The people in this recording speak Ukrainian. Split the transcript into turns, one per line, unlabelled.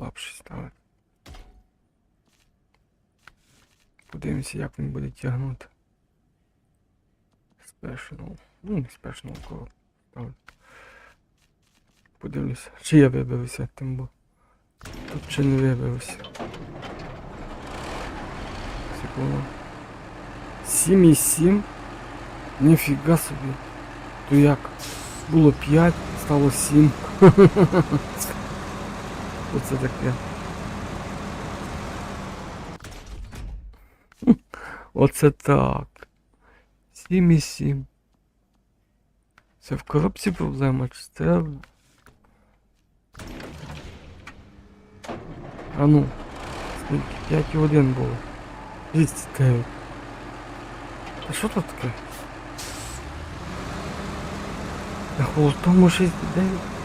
слабший ставити. Подивимося, як він буде тягнути. Спешнл. Ну, не спешнл кого. Подивлюся. Чи я вибився тим бо. Тут чи не вибився. Секунду. 7,7. Ніфіга собі. То як? Було 5, стало 7. Оце таке. Оце так. 7,7. Це в коробці проблема, чи це. А ну. Скільки? 5,1 було. 209. Та що тут таке? На холостому 69?